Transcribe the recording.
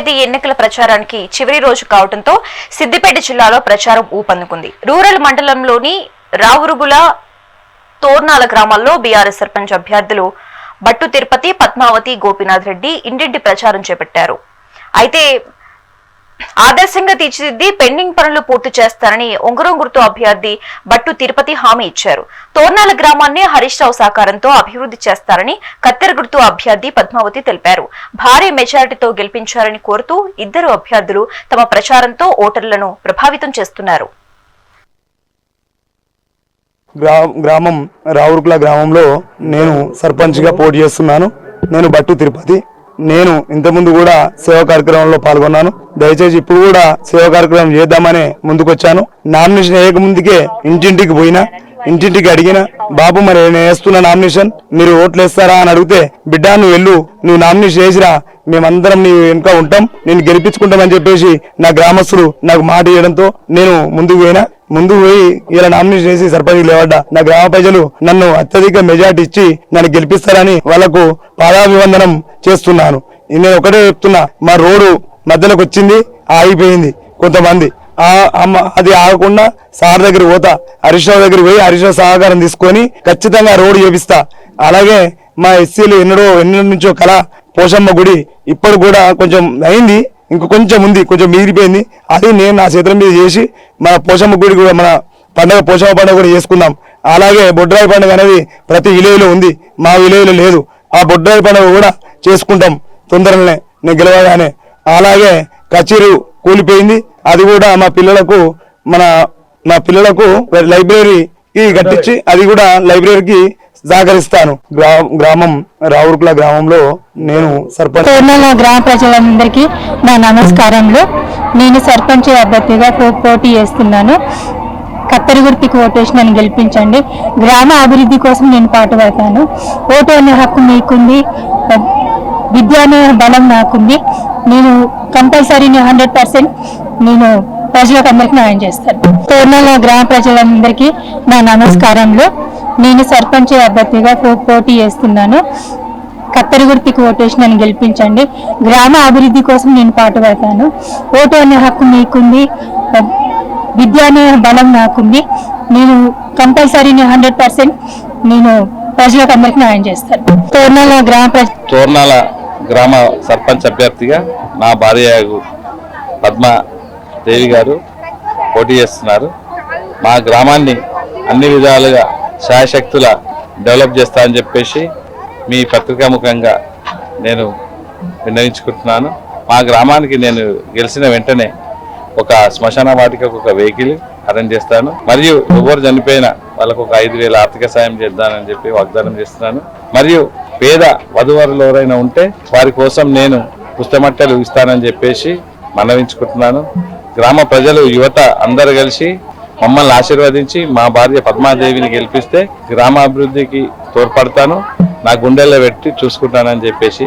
పంచాయతీ ఎన్నికల ప్రచారానికి చివరి రోజు కావడంతో సిద్దిపేట జిల్లాలో ప్రచారం ఊపందుకుంది. రూరల్ మండలంలోని రావురుగుల తోర్నాల గ్రామాల్లో బీఆర్ఎస్ సర్పంచ్ అభ్యర్థులు బట్టు తిరుపతి పద్మావతి గోపీనాథ్ రెడ్డి ఇంటింటి ప్రచారం చేపట్టారు. అయితే ఆదర్శంగా తీర్చిదిద్ది పెండింగ్ పనులు పూర్తి చేస్తారని ఉంగరం గుర్తు అభ్యర్థి బట్టు తిరుపతి హామీ ఇచ్చారు. తోర్నాల గ్రామాన్ని హరీష్ రావు సహకారంతో అభివృద్ధి చేస్తారని కత్తెర గుర్తు అభ్యర్థి పద్మావతి తెలిపారు. భారీ మెజారిటీతో గెలిపించారని కోరుతూ ఇద్దరు అభ్యర్థులు తమ ప్రచారంతో ఓటర్లను ప్రభావితం చేస్తున్నారు. గ్రామం రావురుకుల గ్రామంలో నేను సర్పంచ్గా పోటీ చేస్తున్నాను. నేను బట్టు తిరుపతి. నేను ఇంతకుముందు కూడా సేవా కార్యక్రమంలో పాల్గొన్నాను. దయచేసి ఇప్పుడు కూడా సేవా కార్యక్రమం చేద్దామని ముందుకొచ్చాను. నామినేషన్ వేయక ముందుకే ఇంటింటికి పోయినా ఇంటింటికి అడిగిన బాబు మరి నేను వేస్తున్న నామినేషన్ మీరు ఓట్లు వేస్తారా అని అడిగితే బిడ్డ నువ్వు వెళ్ళు నువ్వు నామినేషన్ వేసిరా మేమందరం నీ వెనుక ఉంటాం నేను గెలిపించుకుంటామని చెప్పేసి నా గ్రామస్తులు నాకు మాట ఇవ్వడంతో నేను ముందుకు పోయినా. ముందుకు పోయి ఇలా నామినేషన్ చేసి సర్పంచ్ లేవడ్డా. నా గ్రామ ప్రజలు నన్ను అత్యధిక మెజార్టీ ఇచ్చి నన్ను గెలిపిస్తారని వాళ్ళకు పాదాభివందనం చేస్తున్నాను. నేను ఒకటే చెప్తున్నా మా రోడ్డు మధ్యలోకి వచ్చింది ఆగిపోయింది కొంతమంది. అమ్మ- అది ఆగకుండా సార్ దగ్గర పోతా హరీష్ దగ్గర పోయి హరీష్ సహకారం తీసుకొని ఖచ్చితంగా రోడ్డు చేపిస్తా. అలాగే మా ఎస్సీలు ఎన్నడో ఎన్నో నుంచో కళ పోషమ్మ గుడి ఇప్పుడు కూడా కొంచెం అయింది ఇంక కొంచెం ఉంది కొంచెం మిగిలిపోయింది. అది నేను నా చేతుల మీద చేసి మన పోషమ్మ గుడి కూడా మన పండగ పోషమ్మ పండుగ కూడా చేసుకుందాం. అలాగే బొడ్రాయి పండుగ అనేది ప్రతి విలేజ్లో ఉంది మా విలేజ్లో లేదు. ఆ బొడ్రాయి పండుగ కూడా చేసుకుంటాం. తొందరనే నేను గెలవగానే. అలాగే కచేరు కూలిపోయింది. అది కూడా మా పిల్లలకు మన మా పిల్లలకు లైబ్రరీకి కట్టించి అది కూడా లైబ్రరీకి సహకరిస్తాను. గ్రా గ్రామం రావురుకుల గ్రామంలో నేను సర్పంచ్ గ్రామ ప్రజలందరికీ నా నమస్కారములు. నేను సర్పంచ్ అభ్యర్థిగా పోటీ చేస్తున్నాను. కత్తెరగుర్తికి ఓటేసి నన్ను గెలిపించండి. గ్రామ అభివృద్ధి కోసం నేను పాటుపడతాను. ఓటు అనే హక్కు మీకుంది. విద్య అనే బలం నాకుంది. నేను కంపల్సరీ హండ్రెడ్ పర్సెంట్ నేను ప్రజలకు అందరికీ న్యాయం చేస్తాను. తోర్నల గ్రామ ప్రజలందరికీ నా నమస్కారములు నేను సర్పంచ్ అభ్యర్థిగా పో- పోటీ చేస్తున్నాను. కత్తెర గుర్తికి ఓటేసి నన్ను గెలిపించండి. గ్రామ అభివృద్ధి కోసం నేను పాటుపడతాను. ఓటు అనే హక్కు మీకుంది. విద్య అనే బలం నాకుంది. నేను కంపల్సరీ హండ్రెడ్ పర్సెంట్ నేను ప్రజలకు అందరికీ న్యాయం చేస్తాను. తోర్నాల గ్రామ ప్రజ తోర్నాల గ్రామ సర్పంచ్ అభ్యర్థిగా నా భార్య పద్మ దేవి గారు పోటీ చేస్తున్నారు. మా గ్రామాన్ని అన్ని విధాలుగా శాయశక్తుల డెవలప్ చేస్తా అని చెప్పేసి మీ పత్రికాముఖంగా నేను విన్నవించుకుంటున్నాను. మా గ్రామానికి నేను గెలిచిన వెంటనే ఒక శ్మశాన వాటికకు ఒక వెహికల్ అరేంజ్ చేస్తాను. మరియు ఎవరు చనిపోయినా వాళ్ళకు ఒక ఐదు వేల ఆర్థిక సాయం చేద్దానని చెప్పి వాగ్దానం చేస్తున్నాను. మరియు పేద వధువరులు ఎవరైనా ఉంటే వారి కోసం నేను పుస్తమట్టలు ఇస్తానని చెప్పేసి మనవించుకుంటున్నాను. గ్రామ ప్రజలు యువత అందరు కలిసి మమ్మల్ని ఆశీర్వదించి మా భార్య పద్మాదేవిని గెలిపిస్తే గ్రామాభివృద్ధికి తోడ్పడతాను. నా గుండెల్లో పెట్టి చూసుకుంటానని చెప్పేసి